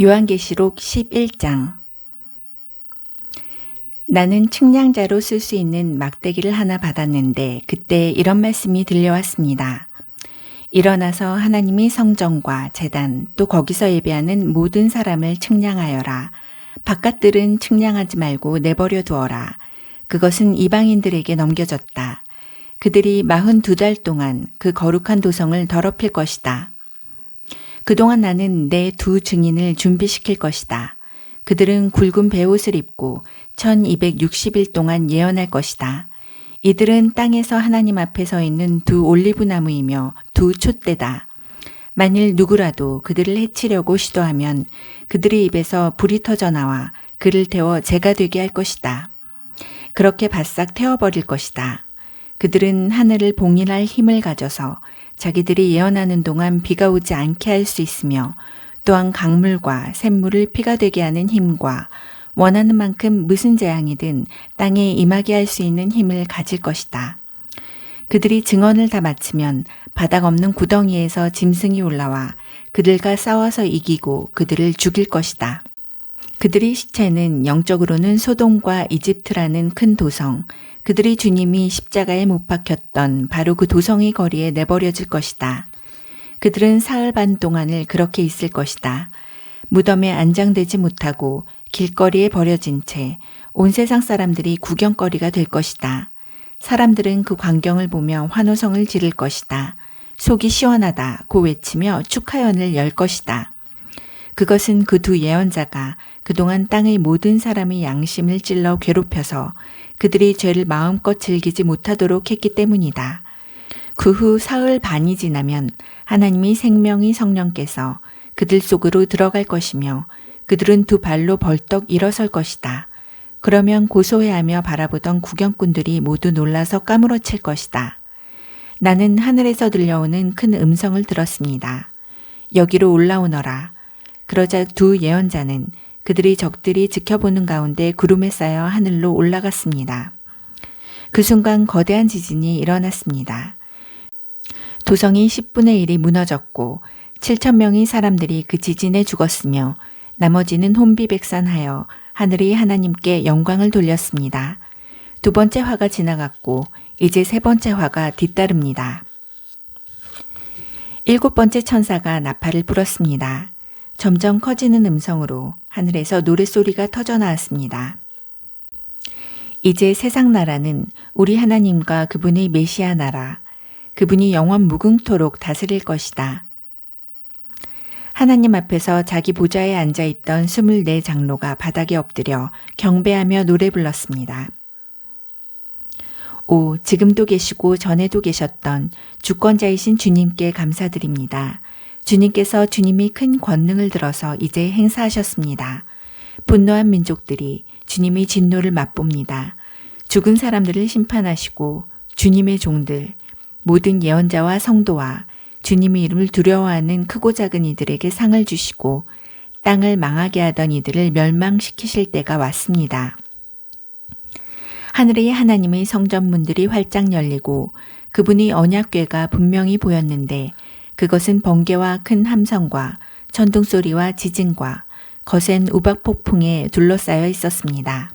요한계시록 11장 나는 측량자로 쓸 수 있는 막대기를 하나 받았는데 그때 이런 말씀이 들려왔습니다. 일어나서 하나님의 성전과 재단 또 거기서 예배하는 모든 사람을 측량하여라. 바깥들은 측량하지 말고 내버려 두어라. 그것은 이방인들에게 넘겨졌다. 그들이 마흔 두 달 동안 그 거룩한 도성을 더럽힐 것이다. 그동안 나는 내 두 증인을 준비시킬 것이다. 그들은 굵은 베옷을 입고 1260일 동안 예언할 것이다. 이들은 땅에서 하나님 앞에 서 있는 두 올리브 나무이며 두 촛대다. 만일 누구라도 그들을 해치려고 시도하면 그들의 입에서 불이 터져 나와 그를 태워 재가 되게 할 것이다. 그렇게 바싹 태워버릴 것이다. 그들은 하늘을 봉인할 힘을 가져서 자기들이 예언하는 동안 비가 오지 않게 할 수 있으며 또한 강물과 샘물을 피가 되게 하는 힘과 원하는 만큼 무슨 재앙이든 땅에 임하게 할 수 있는 힘을 가질 것이다. 그들이 증언을 다 마치면 바닥 없는 구덩이에서 짐승이 올라와 그들과 싸워서 이기고 그들을 죽일 것이다. 그들의 시체는 영적으로는 소돔과 이집트라는 큰 도성, 그들이 주님이 십자가에 못 박혔던 바로 그 도성의 거리에 내버려질 것이다. 그들은 사흘 반 동안을 그렇게 있을 것이다. 무덤에 안장되지 못하고 길거리에 버려진 채 온 세상 사람들이 구경거리가 될 것이다. 사람들은 그 광경을 보며 환호성을 지를 것이다. 속이 시원하다 고 외치며 축하연을 열 것이다. 그것은 그 두 예언자가 그동안 땅의 모든 사람의 양심을 찔러 괴롭혀서 그들이 죄를 마음껏 즐기지 못하도록 했기 때문이다. 그 후 사흘 반이 지나면 하나님이 생명의 성령께서 그들 속으로 들어갈 것이며 그들은 두 발로 벌떡 일어설 것이다. 그러면 고소해하며 바라보던 구경꾼들이 모두 놀라서 까무러칠 것이다. 나는 하늘에서 들려오는 큰 음성을 들었습니다. 여기로 올라오너라. 그러자 두 예언자는 그들의 적들이 지켜보는 가운데 구름에 쌓여 하늘로 올라갔습니다. 그 순간 거대한 지진이 일어났습니다. 도성이 10분의 1이 무너졌고 7천 명의 사람들이 그 지진에 죽었으며 나머지는 혼비백산하여 하늘이 하나님께 영광을 돌렸습니다. 두 번째 화가 지나갔고 이제 세 번째 화가 뒤따릅니다. 일곱 번째 천사가 나팔을 불었습니다. 점점 커지는 음성으로 하늘에서 노랫소리가 터져 나왔습니다. 이제 세상 나라는 우리 하나님과 그분의 메시아 나라, 그분이 영원 무궁토록 다스릴 것이다. 하나님 앞에서 자기 보좌에 앉아 있던 24 장로가 바닥에 엎드려 경배하며 노래 불렀습니다. 오, 지금도 계시고 전에도 계셨던 주권자이신 주님께 감사드립니다. 주님께서 주님이 큰 권능을 들어서 이제 행사하셨습니다. 분노한 민족들이 주님이 진노를 맛봅니다. 죽은 사람들을 심판하시고 주님의 종들, 모든 예언자와 성도와 주님의 이름을 두려워하는 크고 작은 이들에게 상을 주시고 땅을 망하게 하던 이들을 멸망시키실 때가 왔습니다. 하늘의 하나님의 성전문들이 활짝 열리고 그분의 언약궤가 분명히 보였는데 그것은 번개와 큰 함성과 천둥소리와 지진과 거센 우박 폭풍에 둘러싸여 있었습니다.